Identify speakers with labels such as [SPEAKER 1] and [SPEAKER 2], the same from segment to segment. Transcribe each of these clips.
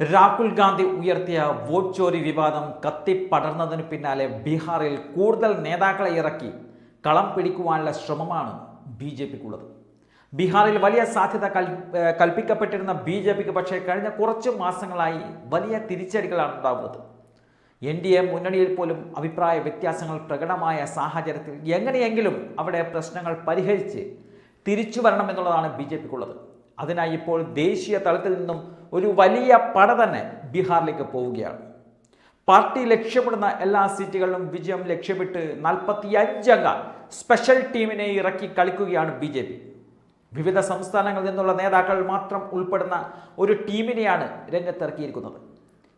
[SPEAKER 1] രാഹുൽ ഗാന്ധി ഉയർത്തിയ വോട്ട് ചോരി വിവാദം കത്തിപ്പടർന്നതിന് പിന്നാലെ ബീഹാറിൽ കൂടുതൽ നേതാക്കളെ ഇറക്കി കളം പിടിക്കുവാനുള്ള ശ്രമമാണ് ബി ജെ പിക്കുള്ളത്. ബീഹാറിൽ വലിയ സാധ്യത കൽ കൽപ്പിക്കപ്പെട്ടിരുന്ന ബി ജെ പിക്ക് പക്ഷേ കഴിഞ്ഞ കുറച്ച് മാസങ്ങളായി വലിയ തിരിച്ചടികളാണ് ഉണ്ടാകുന്നത് എൻ ഡി എ മുന്നണിയിൽ പോലും അഭിപ്രായ വ്യത്യാസങ്ങൾ പ്രകടമായ സാഹചര്യത്തിൽ എങ്ങനെയെങ്കിലും അവിടെ പ്രശ്നങ്ങൾ പരിഹരിച്ച് തിരിച്ചു വരണമെന്നുള്ളതാണ് ബി ജെ പിക്കുള്ളത്. അതിനായി ഇപ്പോൾ ദേശീയ തലത്തിൽ നിന്നും ഒരു വലിയ പട തന്നെ ബീഹാറിലേക്ക് പോവുകയാണ്. പാർട്ടി ലക്ഷ്യമിടുന്ന എല്ലാ സീറ്റുകളിലും വിജയം ലക്ഷ്യമിട്ട് നാൽപ്പത്തി അഞ്ചംഗ സ്പെഷ്യൽ ടീമിനെ ഇറക്കി കളിക്കുകയാണ് ബി ജെ പി. വിവിധ സംസ്ഥാനങ്ങളിൽ നിന്നുള്ള നേതാക്കൾ മാത്രം ഉൾപ്പെടുന്ന ഒരു ടീമിനെയാണ് രംഗത്തിറക്കിയിരിക്കുന്നത്.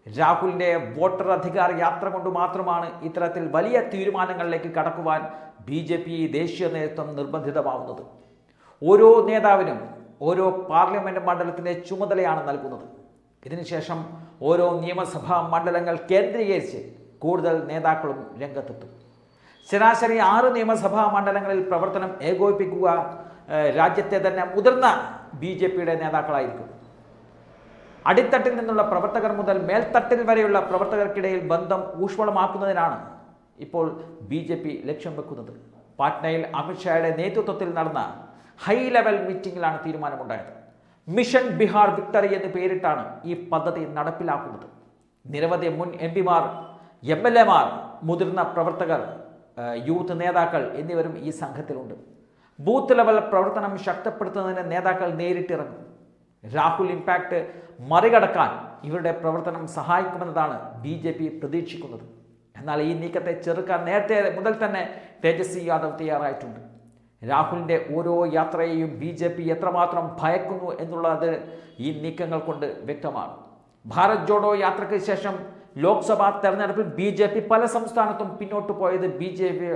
[SPEAKER 1] രാഹുലിന്റെ വോട്ടർ അധികാര യാത്ര കൊണ്ട് മാത്രമാണ് ഇത്തരത്തിൽ വലിയ തീരുമാനങ്ങളിലേക്ക് കടക്കുവാൻ ബി ദേശീയ നേതൃത്വം നിർബന്ധിതമാവുന്നത്. ഓരോ നേതാവിനും ഓരോ പാർലമെന്റ് മണ്ഡലത്തിന്റെ ചുമതലയാണ് നൽകുന്നത്. ഇതിനുശേഷം ഓരോ നിയമസഭാ മണ്ഡലങ്ങൾ കേന്ദ്രീകരിച്ച് കൂടുതൽ നേതാക്കളും രംഗത്തെത്തും. ശരാശരി ആറ് നിയമസഭാ മണ്ഡലങ്ങളിൽ പ്രവർത്തനം ഏകോപിപ്പിക്കുക രാജ്യത്തെ തന്നെ മുതിർന്ന ബി ജെ പിയുടെ നേതാക്കളായിരിക്കും. അടിത്തട്ടിൽ നിന്നുള്ള പ്രവർത്തകർ മുതൽ മേൽത്തട്ടിൽ വരെയുള്ള പ്രവർത്തകർക്കിടയിൽ ബന്ധം ഊഷ്മളമാക്കുന്നതിനാണ് ഇപ്പോൾ ബി ലക്ഷ്യം വെക്കുന്നത്. പാട്നയിൽ അമിത്ഷായുടെ നേതൃത്വത്തിൽ നടന്ന ഹൈ ലെവൽ മീറ്റിംഗിലാണ് തീരുമാനമുണ്ടായത്. മിഷൻ ബിഹാർ വിക്ടറി എന്ന് പേരിട്ടാണ് ഈ പദ്ധതി നടപ്പിലാക്കുന്നത്. നിരവധി മുൻ എം പിമാർ എം എൽ എമാർ മുതിർന്ന പ്രവർത്തകർ യൂത്ത് നേതാക്കൾ എന്നിവരും ഈ സംഘത്തിലുണ്ട്. ബൂത്ത് ലെവൽ പ്രവർത്തനം ശക്തിപ്പെടുത്തുന്നതിന് നേതാക്കൾ നേരിട്ടിറങ്ങും. രാഹുൽ ഇമ്പാക്ട് മറികടക്കാൻ ഇവരുടെ പ്രവർത്തനം സഹായിക്കുമെന്നതാണ് ബി ജെ പി പ്രതീക്ഷിക്കുന്നത്. എന്നാൽ ഈ നീക്കത്തെ ചെറുക്കാൻ നേരത്തെ മുതൽ തന്നെ തേജസ്വി യാദവ് തയ്യാറായിട്ടുണ്ട്. രാഹുലിന്റെ ഓരോ യാത്രയെയും ബി ജെ പി എത്രമാത്രം ഭയക്കുന്നു എന്നുള്ളത് ഈ നീക്കങ്ങൾ കൊണ്ട് വ്യക്തമാണ്. ഭാരത് ജോഡോ യാത്രയ്ക്ക് ശേഷം ലോക്സഭാ തെരഞ്ഞെടുപ്പിൽ ബി ജെ പി പല സംസ്ഥാനത്തും പിന്നോട്ട് പോയത് ബി ജെ പി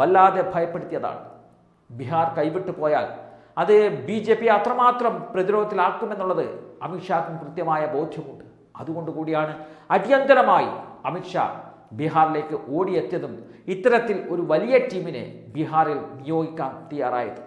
[SPEAKER 1] വല്ലാതെ ഭയപ്പെടുത്തിയതാണ്. ബീഹാർ കൈവിട്ടു പോയാൽ അത് ബി ജെ പി അത്രമാത്രം പ്രതിരോധത്തിലാക്കുമെന്നുള്ളത് അമിത്ഷാക്കും കൃത്യമായ ബോധ്യമുണ്ട്. അതുകൊണ്ട് കൂടിയാണ് അടിയന്തരമായി അമിത്ഷാ ബീഹാറിലേക്ക് ഓടിയെത്തിയതും ഇത്തരത്തിൽ ഒരു വലിയ ടീമിനെ ബീഹാറിൽ നിയോഗിക്കാൻ തയ്യാറായത്.